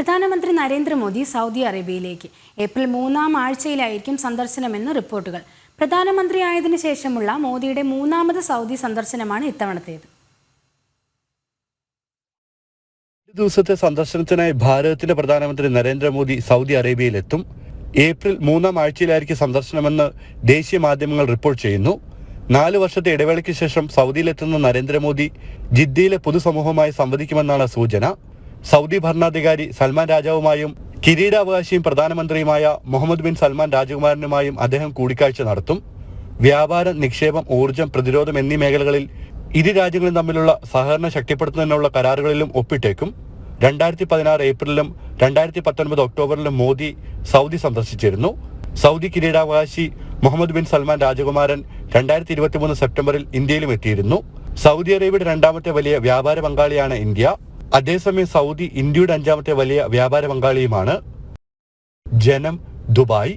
പ്രധാനമന്ത്രി Narendra Modi Saudi അറേബ്യയിലേക്ക് April മൂന്നാം ആഴ്ചയിലായിരിക്കും സന്ദർശനമെന്ന് റിപ്പോർട്ടുകൾ. പ്രധാനമന്ത്രിയായതിനു ശേഷമുള്ള മോദിയുടെ മൂന്നാമത് സൗദി സന്ദർശനമാണ് ഇത്തവണത്തേത്. ദിവസത്തെ സന്ദർശനത്തിനായി ഭാരതത്തിന്റെ പ്രധാനമന്ത്രി നരേന്ദ്രമോദി സൗദി അറേബ്യയിലെത്തും. ഏപ്രിൽ മൂന്നാം ആഴ്ചയിലായിരിക്കും സന്ദർശനമെന്ന് ദേശീയ മാധ്യമങ്ങൾ റിപ്പോർട്ട് ചെയ്യുന്നു. നാല് വർഷത്തെ ഇടവേളയ്ക്ക് ശേഷം സൗദിയിലെത്തുന്ന നരേന്ദ്രമോദി ജിദ്ദയിലെ പൊതുസമൂഹവുമായി സംവദിക്കുമെന്നാണ് സൂചന. സൗദി ഭരണാധികാരി സൽമാൻ രാജാവുമായും കിരീടാവകാശിയും പ്രധാനമന്ത്രിയുമായ മുഹമ്മദ് ബിൻ സൽമാൻ രാജകുമാരനുമായും അദ്ദേഹം കൂടിക്കാഴ്ച നടത്തും. വ്യാപാരം നിക്ഷേപം ഊർജം പ്രതിരോധം എന്നീ മേഖലകളിൽ ഇരു രാജ്യങ്ങളും തമ്മിലുള്ള സഹകരണം ശക്തിപ്പെടുത്തുന്നതിനുള്ള കരാറുകളിലും ഒപ്പിട്ടേക്കും. രണ്ടായിരത്തി പതിനാറ് ഏപ്രിലിലും രണ്ടായിരത്തി പത്തൊൻപത് ഒക്ടോബറിലും മോദി സൗദി സന്ദർശിച്ചിരുന്നു. സൗദി കിരീടാവകാശി മുഹമ്മദ് ബിൻ സൽമാൻ രാജകുമാരൻ രണ്ടായിരത്തി ഇരുപത്തിമൂന്ന് സെപ്റ്റംബറിൽ ഇന്ത്യയിലും എത്തിയിരുന്നു. സൗദി അറേബ്യയുടെ രണ്ടാമത്തെ വലിയ വ്യാപാര പങ്കാളിയാണ് ഇന്ത്യ. അതേസമയം സൗദി ഇന്ത്യയുടെ അഞ്ചാമത്തെ വലിയ വ്യാപാര പങ്കാളിയുമാണ് ജനം ദുബായ്.